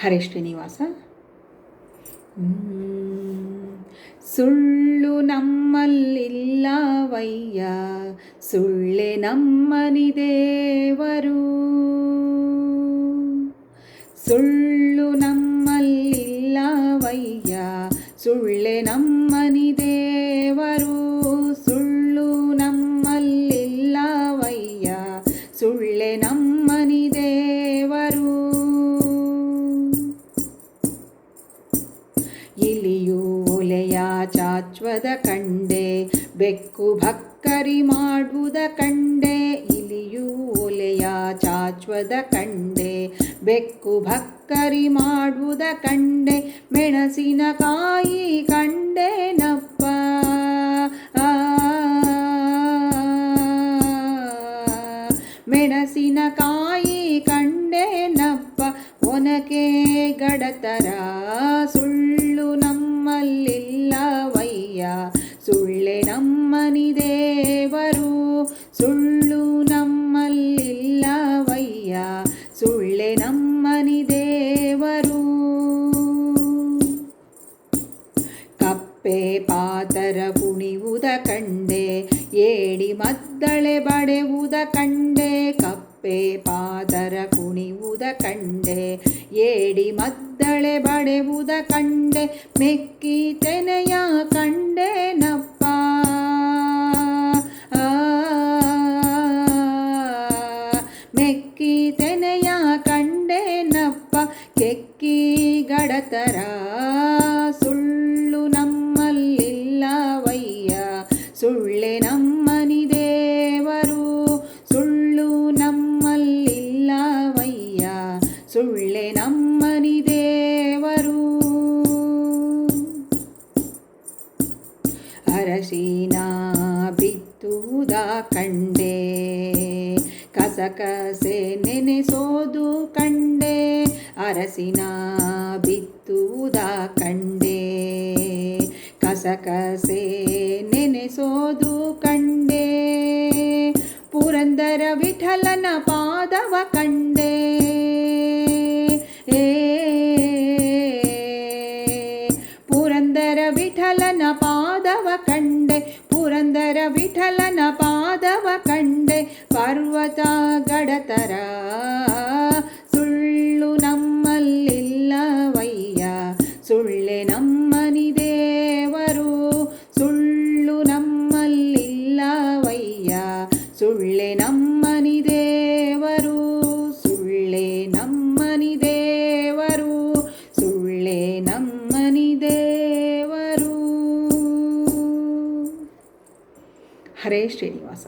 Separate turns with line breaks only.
ಹರೇ ಶ್ರೀನಿವಾಸ. ಸುಳ್ಳು ನಮ್ಮಲ್ಲಿಲ್ಲವಯ್ಯ ಸುಳ್ಳೆ ನಮ್ಮನಿ ದೇವರು ಸುಳ್ಳು ನಮ್ಮಲ್ಲಿಲ್ಲವಯ್ಯ ಸುಳ್ಳೆ ನಮ್ಮನಿ ಚಾಚ್ವದ ಕಂಡೆ ಬೆಕ್ಕು ಭಕ್ಕರಿ ಮಾಡುವುದ ಕಂಡೆ ಇಲಿಯು ಒಲೆಯ ಚಾಚ್ವದ ಕಂಡೆ ಬೆಕ್ಕು ಭಕ್ಕರಿ ಮಾಡುವುದ ಕಂಡೆ ಮೆಣಸಿನಕಾಯಿ ಕಂಡೆನಪ್ಪ ಮೆಣಸಿನಕಾಯಿ ಕಂಡೆನಪ್ಪ ಒನಕೆ ಗಡತರ ಕಪ್ಪೆ ಪಾತರ ಕುಣಿವುದ ಕಂಡೆ ಏಡಿ ಮದ್ದಳೆ ಬಡೆವುದ ಕಂಡೆ ಕಪ್ಪೆ ಪಾತರ ಕುಣಿವುದ ಕಂಡೆ ಏಡಿ ಮದ್ದಳೆ ಬಡೆವುದ ಕಂಡೆ ಮೆಕ್ಕಿ ತೆನೆಯ ಕಂಡೆನಪ್ಪ ಆ, ಮೆಕ್ಕಿ ತೆನೆಯ ಕಂಡೆನಪ್ಪ ಕೆಕ್ಕಿ ಗಡತರ. ಸುಳ್ಳೆ ನಮ್ಮನಿ ದೇವರು, ಸುಳ್ಳು ನಮ್ಮಲ್ಲಿಲ್ಲವಯ್ಯ. ಸುಳ್ಳೆ ನಮ್ಮನಿ ದೇವರು. ಅರಶಿನ ಬಿತ್ತುವುದ ಕಂಡೆ, ಕಸಕಸೆ ನೆನೆಸೋದು ಕಂಡೆ. ಅರಸಿನ ಬಿತ್ತುವುದ ಕಂಡೆ, ಕಸಕಸೆ ನೆನೆಸೋದು विठलन पादव कण्डे पुरन्दरविठलन पादव कण्डे पुरन्दर विठलन पादव कण्डे पर्वता गडतरा ದೇವರು ಹರೇ ಶ್ರೀನಿವಾಸ